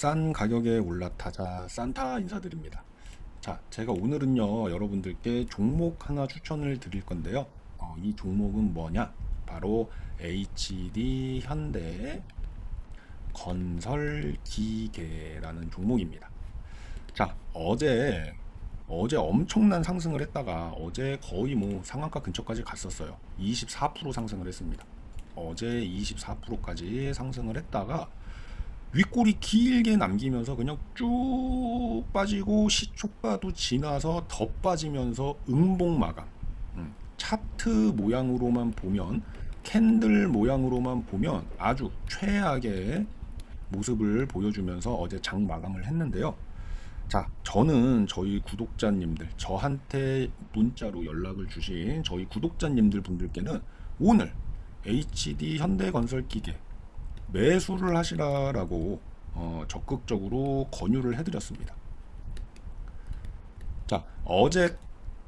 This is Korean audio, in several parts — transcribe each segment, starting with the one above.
싼 가격에 올라타자 산타 인사드립니다. 자, 제가 오늘은요 여러분들께 종목 하나 추천을 드릴 건데요. 어, 이 종목은 뭐냐? 바로 HD 현대 건설 기계라는 종목입니다. 자, 어제 어제 엄청난 상승을 했다가 어제 거의 뭐 상한가 근처까지 갔었어요. 24% 상승을 했습니다. 어제 24%까지 상승을 했다가 윗골이 길게 남기면서 그냥 쭉 빠지고 시초가도 지나서 더 빠지면서 음봉 마감. 음, 차트 모양으로만 보면 캔들 모양으로만 보면 아주 최악의 모습을 보여주면서 어제 장 마감을 했는데요. 자, 저는 저희 구독자님들, 저한테 문자로 연락을 주신 저희 구독자님들 분들께는 오늘 HD 현대건설기계 매수를 하시라라고 어, 적극적으로 권유를 해드렸습니다. 자, 어제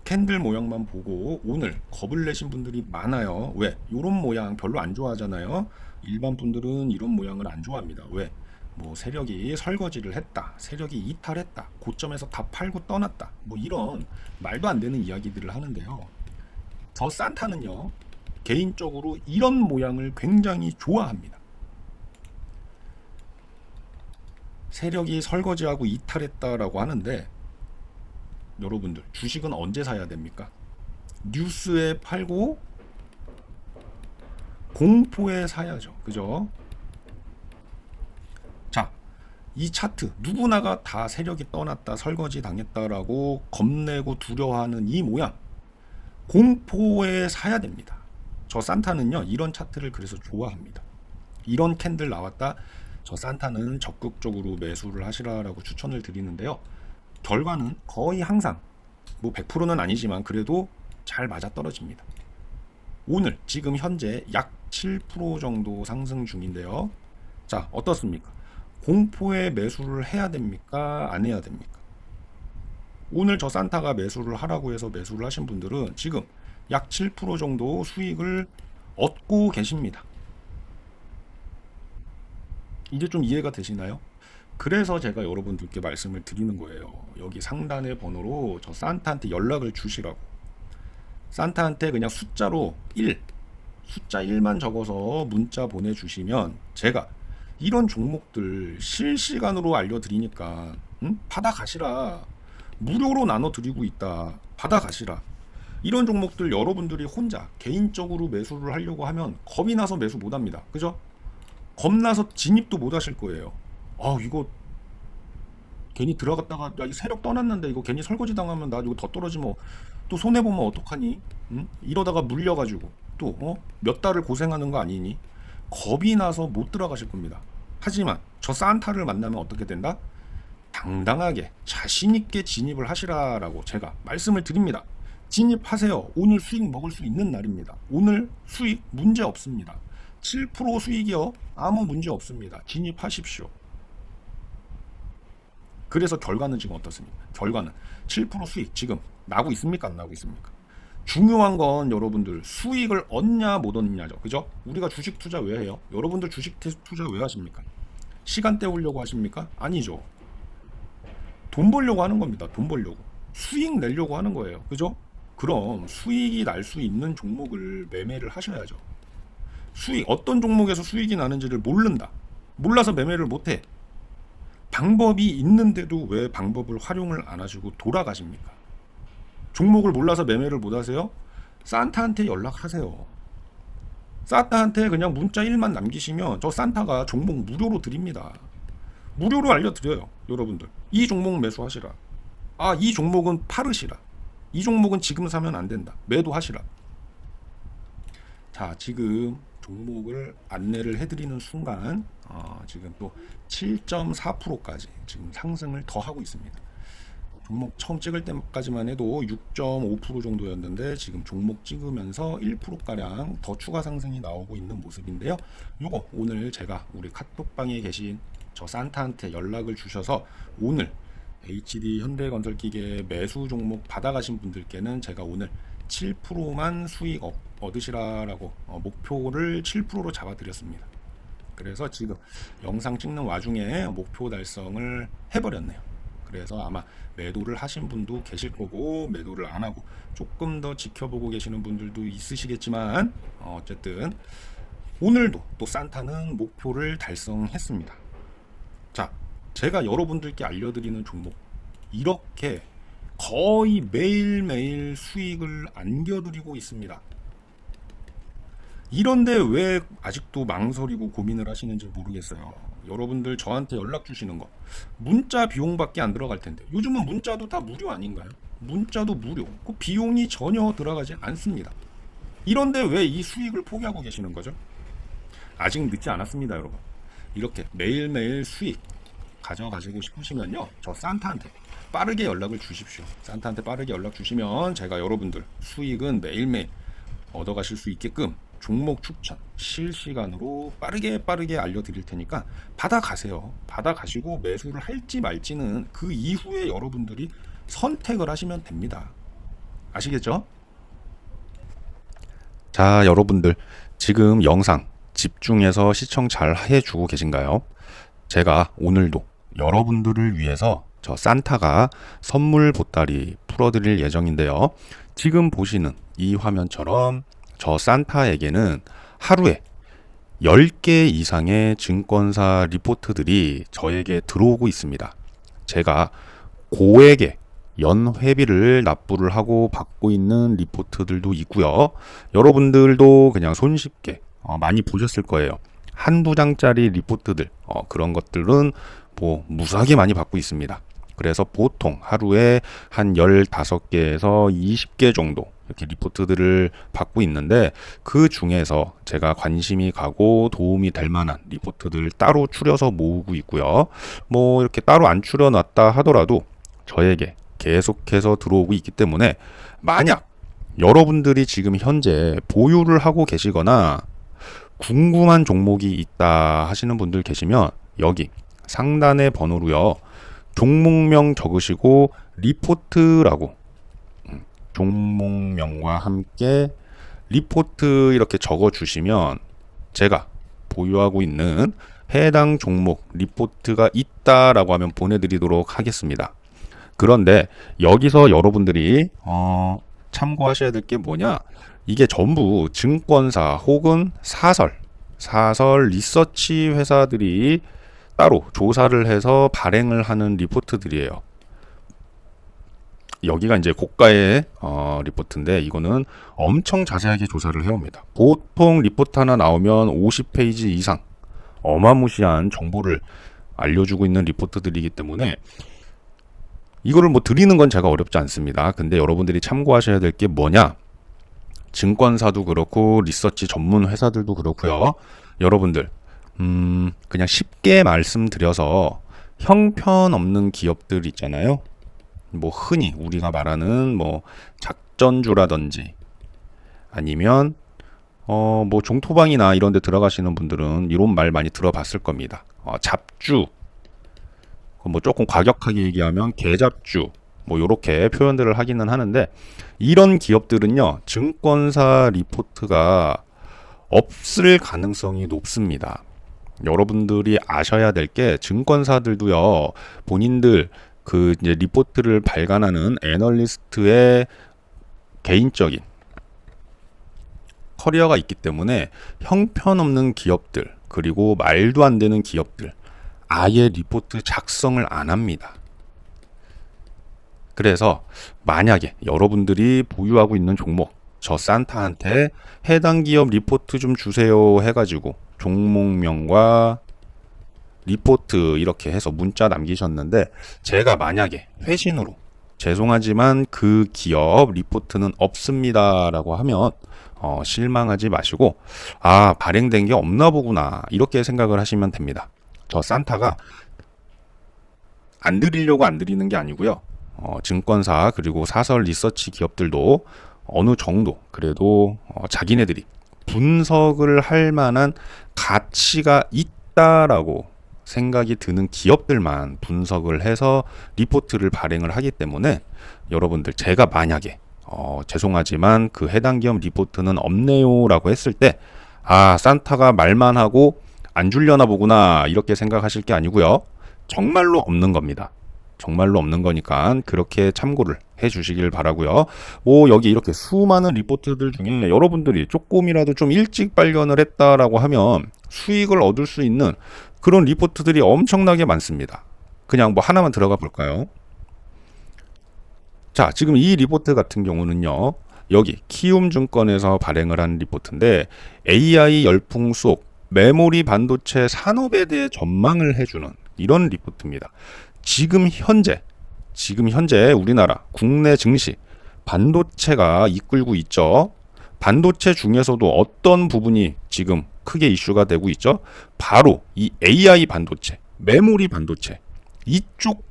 캔들 모양만 보고 오늘 겁을 내신 분들이 많아요. 왜? 이런 모양 별로 안 좋아하잖아요. 일반 분들은 이런 모양을 안 좋아합니다. 왜? 뭐 세력이 설거지를 했다, 세력이 이탈했다, 고점에서 다 팔고 떠났다, 뭐 이런 말도 안 되는 이야기들을 하는데요. 저 산타는요, 개인적으로 이런 모양을 굉장히 좋아합니다. 세력이 설거지하고 이탈했다라고 하는데 여러분들 주식은 언제 사야 됩니까? 뉴스에 팔고 공포에 사야죠. 그죠? 자, 이 차트 누구나가 다 세력이 떠났다, 설거지 당했다라고 겁내고 두려워하는 이 모양 공포에 사야 됩니다. 저 산타는요 이런 차트를 그래서 좋아합니다. 이런 캔들 나왔다. 저 산타는 적극적으로 매수를 하시라라고 추천을 드리는데요. 결과는 거의 항상 뭐 100%는 아니지만 그래도 잘 맞아 떨어집니다. 오늘 지금 현재 약 7% 정도 상승 중인데요. 자, 어떻습니까? 공포에 매수를 해야 됩니까? 안 해야 됩니까? 오늘 저 산타가 매수를 하라고 해서 매수를 하신 분들은 지금 약 7% 정도 수익을 얻고 계십니다. 이제 좀 이해가 되시나요? 그래서 제가 여러분들께 말씀을 드리는 거예요. 여기 상단의 번호로 저 산타한테 연락을 주시라고. 산타한테 그냥 숫자로 1, 숫자 1만 적어서 문자 보내주시면 제가 이런 종목들 실시간으로 알려드리니까 응? 받아가시라. 무료로 나눠드리고 있다. 받아가시라. 이런 종목들 여러분들이 혼자 개인적으로 매수를 하려고 하면 겁이 나서 매수 못합니다. 그죠? 겁나서 진입도 못 하실 거예요. 아 이거 괜히 들어갔다가 야, 이 세력 떠났는데 이거 괜히 설거지 당하면 나 이거 더 떨어지면 또 손해 보면 어떡하니? 응? 이러다가 물려가지고 또 어? 몇 달을 고생하는 거 아니니? 겁이 나서 못 들어가실 겁니다. 하지만 저 산타를 만나면 어떻게 된다? 당당하게 자신 있게 진입을 하시라라고 제가 말씀을 드립니다. 진입하세요. 오늘 수익 먹을 수 있는 날입니다. 오늘 수익 문제 없습니다. 7% 수익이요. 아무 문제 없습니다. 진입하십시오. 그래서 결과는 지금 어떻습니까? 결과는 7% 수익 지금 나고 있습니까? 안 나고 있습니까? 중요한 건 여러분들 수익을 얻냐 못 얻냐죠. 그죠? 우리가 주식 투자 왜 해요? 여러분들 주식 투자 왜 하십니까? 시간 때우려고 하십니까? 아니죠. 돈 벌려고 하는 겁니다. 돈 벌려고. 수익 내려고 하는 거예요. 그죠? 그럼 수익이 날 수 있는 종목을 매매를 하셔야죠. 수익 어떤 종목에서 수익이 나는지를 모른다. 몰라서 매매를 못 해. 방법이 있는데도 왜 방법을 활용을 안 하시고 돌아가십니까? 종목을 몰라서 매매를 못 하세요? 산타한테 연락하세요. 산타한테 그냥 문자 1만 남기시면 저 산타가 종목 무료로 드립니다. 무료로 알려드려요. 여러분들. 이 종목 매수하시라. 아, 이 종목은 팔으시라. 이 종목은 지금 사면 안 된다. 매도하시라. 자, 지금 종목을 안내를 해드리는 순간 어, 지금 또 7.4%까지 지금 상승을 더 하고 있습니다. 종목 처음 찍을 때까지만 해도 6.5% 정도였는데 지금 종목 찍으면서 1%가량 더 추가 상승이 나오고 있는 모습인데요. 요거 오늘 제가 우리 카톡방에 계신 저 산타한테 연락을 주셔서 오늘 HD 현대건설기계 매수 종목 받아가신 분들께는 제가 오늘 7%만 수익 얻- 얻으시라라고 어, 목표를 7%로 잡아드렸습니다. 그래서 지금 영상 찍는 와중에 목표 달성을 해버렸네요. 그래서 아마 매도를 하신 분도 계실 거고 매도를 안 하고 조금 더 지켜보고 계시는 분들도 있으시겠지만 어, 어쨌든 오늘도 또 산타는 목표를 달성했습니다. 자, 제가 여러분들께 알려드리는 종목 이렇게 거의 매일매일 수익을 안겨드리고 있습니다. 이런데 왜 아직도 망설이고 고민을 하시는지 모르겠어요. 여러분들 저한테 연락 주시는 거 문자 비용밖에 안 들어갈 텐데 요즘은 문자도 다 무료 아닌가요? 문자도 무료. 그 비용이 전혀 들어가지 않습니다. 이런데 왜 이 수익을 포기하고 계시는 거죠? 아직 늦지 않았습니다, 여러분. 이렇게 매일매일 수익 가져가시고 싶으시면요. 저 산타한테 빠르게 연락을 주십시오. 산타한테 빠르게 연락 주시면 제가 여러분들 수익은 매일매일 얻어가실 수 있게끔 종목 추천 실시간으로 빠르게 빠르게 알려드릴 테니까 받아가세요. 받아가시고 매수를 할지 말지는 그 이후에 여러분들이 선택을 하시면 됩니다. 아시겠죠? 자, 여러분들 지금 영상 집중해서 시청 잘 해주고 계신가요? 제가 오늘도 여러분들을 위해서 저 산타가 선물 보따리 풀어드릴 예정인데요. 지금 보시는 이 화면처럼 저 산타에게는 하루에 10개 이상의 증권사 리포트들이 저에게 들어오고 있습니다. 제가 고액의 연회비를 납부를 하고 받고 있는 리포트들도 있고요. 여러분들도 그냥 손쉽게 어, 많이 보셨을 거예요. 한두 장짜리 리포트들 어, 그런 것들은 뭐 무수하게 많이 받고 있습니다. 그래서 보통 하루에 한 15개에서 20개 정도 이렇게 리포트들을 받고 있는데 그 중에서 제가 관심이 가고 도움이 될 만한 리포트들 따로 추려서 모으고 있고요. 뭐 이렇게 따로 안 추려놨다 하더라도 저에게 계속해서 들어오고 있기 때문에 만약 여러분들이 지금 현재 보유를 하고 계시거나 궁금한 종목이 있다 하시는 분들 계시면 여기 상단의 번호로요. 종목명 적으시고 리포트라고 음, 종목명과 함께 리포트 이렇게 적어 주시면 제가 보유하고 있는 해당 종목 리포트가 있다라고 하면 보내드리도록 하겠습니다. 그런데 여기서 여러분들이 어, 참고하셔야 될 게 뭐냐? 이게 전부 증권사 혹은 사설, 사설 리서치 회사들이 따로 조사를 해서 발행을 하는 리포트들이에요. 여기가 이제 고가의 어, 리포트인데 이거는 엄청 자세하게 조사를 해옵니다. 보통 리포트 하나 나오면 50페이지 이상 어마무시한 정보를 알려주고 있는 리포트들이기 때문에 이거를 뭐 드리는 건 제가 어렵지 않습니다. 근데 여러분들이 참고하셔야 될 게 뭐냐? 증권사도 그렇고 리서치 전문 회사들도 그렇고요. 여러분들 음, 그냥 쉽게 말씀드려서 형편없는 기업들 있잖아요. 뭐 흔히 우리가 말하는 뭐 작전주라든지 아니면 어 뭐 종토방이나 이런 데 들어가시는 분들은 이런 말 많이 들어봤을 겁니다. 어, 잡주 뭐 조금 과격하게 얘기하면 개잡주 뭐 요렇게 표현들을 하기는 하는데 이런 기업들은요 증권사 리포트가 없을 가능성이 높습니다. 여러분들이 아셔야 될 게 증권사들도요 본인들 그 이제 리포트를 발간하는 애널리스트의 개인적인 커리어가 있기 때문에 형편없는 기업들 그리고 말도 안 되는 기업들 아예 리포트 작성을 안 합니다. 그래서 만약에 여러분들이 보유하고 있는 종목 저 산타한테 해당 기업 리포트 좀 주세요 해가지고 종목명과 리포트 이렇게 해서 문자 남기셨는데 제가 만약에 회신으로 죄송하지만 그 기업 리포트는 없습니다라고 하면 어, 실망하지 마시고 아 발행된 게 없나 보구나 이렇게 생각을 하시면 됩니다. 저 산타가 안 드리려고 안 드리는 게 아니고요. 어, 증권사 그리고 사설 리서치 기업들도 어느 정도 그래도 어, 자기네들이 분석을 할 만한 가치가 있다라고 생각이 드는 기업들만 분석을 해서 리포트를 발행을 하기 때문에 여러분들 제가 만약에 어, 죄송하지만 그 해당 기업 리포트는 없네요라고 했을 때 아 산타가 말만 하고 안 줄려나 보구나 이렇게 생각하실 게 아니고요. 정말로 없는 겁니다. 정말로 없는 거니까 그렇게 참고를 해 주시길 바라고요. 뭐 여기 이렇게 수많은 리포트들 중에 여러분들이 조금이라도 좀 일찍 발견을 했다라고 하면 수익을 얻을 수 있는 그런 리포트들이 엄청나게 많습니다. 그냥 뭐 하나만 들어가 볼까요? 자, 지금 이 리포트 같은 경우는요. 여기 키움증권에서 발행을 한 리포트인데 AI 열풍 속 메모리 반도체 산업에 대해 전망을 해주는 이런 리포트입니다. 지금 현재 지금 현재 우리나라 국내 증시 반도체가 이끌고 있죠. 반도체 중에서도 어떤 부분이 지금 크게 이슈가 되고 있죠? 바로 이 AI 반도체, 메모리 반도체 이쪽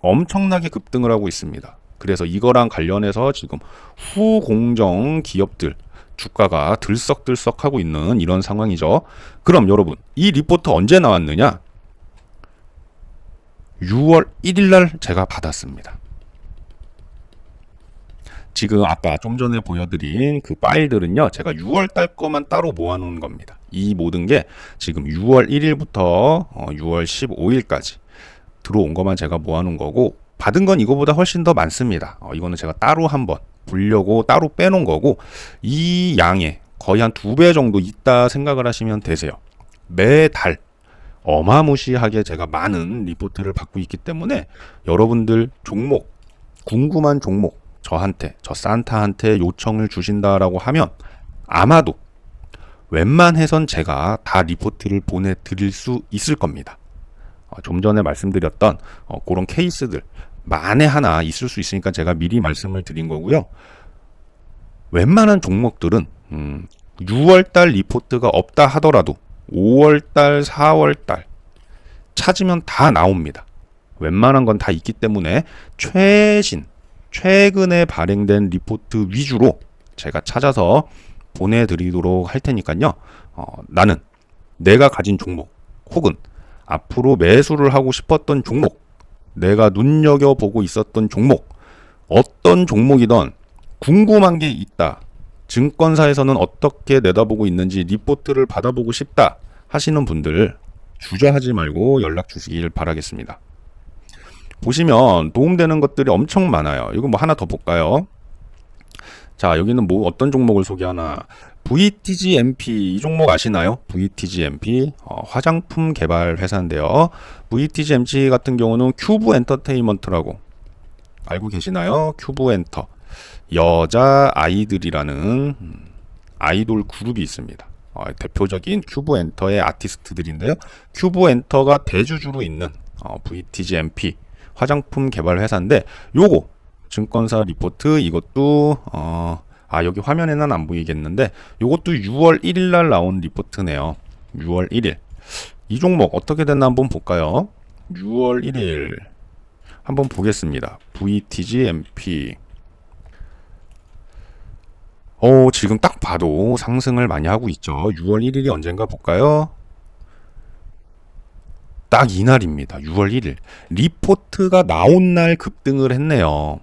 엄청나게 급등을 하고 있습니다. 그래서 이거랑 관련해서 지금 후공정 기업들 주가가 들썩들썩 하고 있는 이런 상황이죠. 그럼 여러분, 이 리포트 언제 나왔느냐? 6월 1일 날 제가 받았습니다. 지금 아까 좀 전에 보여드린 그 파일들은요, 제가 6월 달 거만 따로 모아놓은 겁니다. 이 모든 게 지금 6월 1일부터 6월 15일까지 들어온 것만 제가 모아놓은 거고, 받은 건 이거보다 훨씬 더 많습니다. 어, 이거는 제가 따로 한번 보려고 따로 빼놓은 거고, 이 양에 거의 한 두 배 정도 있다 생각을 하시면 되세요. 매달 어마무시하게 제가 많은 리포트를 받고 있기 때문에 여러분들 종목, 궁금한 종목, 저한테, 저 산타한테 요청을 주신다라고 하면 아마도 웬만해선 제가 다 리포트를 보내드릴 수 있을 겁니다. 어, 좀 전에 말씀드렸던 어, 그런 케이스들 만에 하나 있을 수 있으니까 제가 미리 말씀을 드린 거고요. 웬만한 종목들은 음, 6월달 리포트가 없다 하더라도 5월달, 4월달 찾으면 다 나옵니다. 웬만한 건 다 있기 때문에 최신, 최근에 발행된 리포트 위주로 제가 찾아서 보내드리도록 할 테니까요. 어, 나는 내가 가진 종목 혹은 앞으로 매수를 하고 싶었던 종목, 내가 눈여겨보고 있었던 종목, 어떤 종목이든 궁금한 게 있다. 증권사에서는 어떻게 내다보고 있는지 리포트를 받아보고 싶다 하시는 분들 주저하지 말고 연락 주시길 바라겠습니다. 보시면 도움되는 것들이 엄청 많아요. 이거 뭐 하나 더 볼까요? 자, 여기는 뭐 어떤 종목을 소개하나? VTGMP 이 종목 아시나요? VTGMP 어, 화장품 개발 회사인데요. VTGMP 같은 경우는 큐브 엔터테인먼트라고 알고 계시나요? 큐브 엔터 여자 아이들이라는 음, 아이돌 그룹이 있습니다. 어, 대표적인 큐브 엔터의 아티스트들인데요. 큐브 엔터가 대주주로 있는 어, VTGMP 화장품 개발 회사인데 요거 증권사 리포트 이것도 어, 아 여기 화면에는 안 보이겠는데 요것도 6월 1일 날 나온 리포트네요. 6월 1일 이 종목 어떻게 됐나 한번 볼까요? 6월 1일 한번 보겠습니다. VTGMP 어, 지금 딱 봐도 상승을 많이 하고 있죠. 6월 1일이 언젠가 볼까요? 딱 이날입니다. 6월 1일. 리포트가 나온 날 급등을 했네요.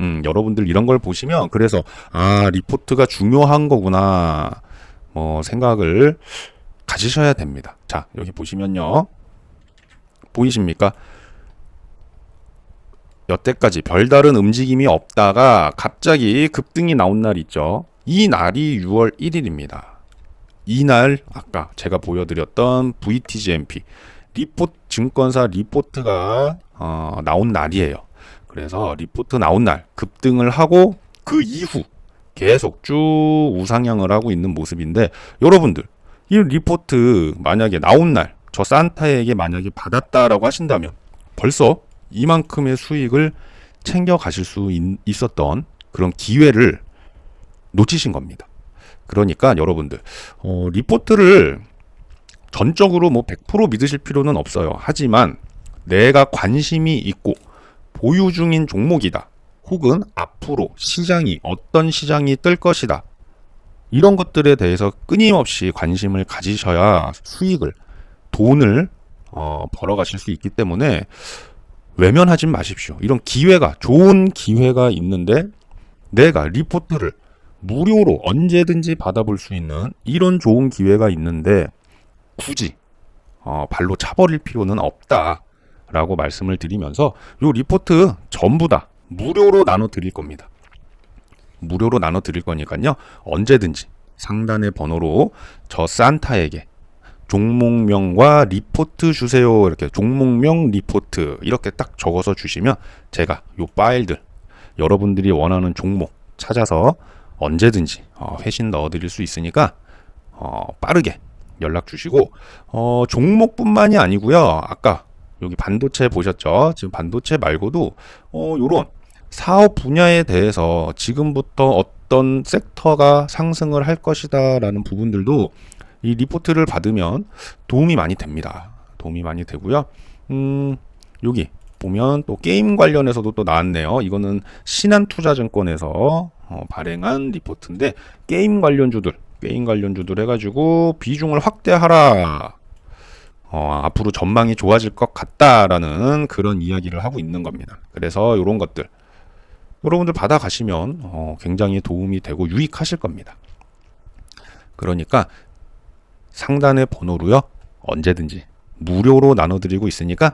음, 여러분들 이런 걸 보시면 그래서 아, 리포트가 중요한 거구나. 뭐 생각을 가지셔야 됩니다. 자, 여기 보시면요. 보이십니까? 여태까지 별다른 움직임이 없다가 갑자기 급등이 나온 날 있죠. 이 날이 6월 1일입니다. 이날 아까 제가 보여드렸던 VTGMP 리포트 증권사 리포트가 어, 나온 날이에요. 그래서 리포트 나온 날 급등을 하고 그 이후 계속 쭉 우상향을 하고 있는 모습인데 여러분들 이 리포트 만약에 나온 날 저 산타에게 만약에 받았다라고 하신다면 벌써 이만큼의 수익을 챙겨 가실 수 있, 었던 그런 기회를 놓치신 겁니다. 그러니까 여러분들 어, 리포트를 전적으로 뭐 100% 믿으실 필요는 없어요. 하지만 내가 관심이 있고 보유 중인 종목이다. 혹은 앞으로 시장이 어떤 시장이 뜰 것이다. 이런 것들에 대해서 끊임없이 관심을 가지셔야 수익을 돈을 어, 벌어가실 수 있기 때문에 외면하지 마십시오. 이런 기회가 좋은 기회가 있는데 내가 리포트를 무료로 언제든지 받아볼 수 있는 이런 좋은 기회가 있는데 굳이 어, 발로 차버릴 필요는 없다라고 말씀을 드리면서 요 리포트 전부 다 무료로 나눠 드릴 겁니다. 무료로 나눠 드릴 거니까요. 언제든지 상단의 번호로 저 산타에게 종목명과 리포트 주세요. 이렇게 종목명 리포트 이렇게 딱 적어서 주시면 제가 요 파일들 여러분들이 원하는 종목 찾아서 언제든지 어, 회신 넣어 드릴 수 있으니까 어, 빠르게 연락 주시고 어, 종목뿐만이 아니고요. 아까 여기 반도체 보셨죠? 지금 반도체 말고도 어, 요런 사업 분야에 대해서 지금부터 어떤 섹터가 상승을 할 것이다라는 부분들도 이 리포트를 받으면 도움이 많이 됩니다. 도움이 많이 되고요. 음, 여기 보면 또 게임 관련해서도 또 나왔네요. 이거는 신한투자증권에서 어, 발행한 리포트인데 게임 관련주들, 게임 관련주들 해가지고 비중을 확대하라. 어, 앞으로 전망이 좋아질 것 같다라는 그런 이야기를 하고 있는 겁니다. 그래서 이런 것들 여러분들 받아가시면 어, 굉장히 도움이 되고 유익하실 겁니다. 그러니까 상단의 번호로요 언제든지 무료로 나눠드리고 있으니까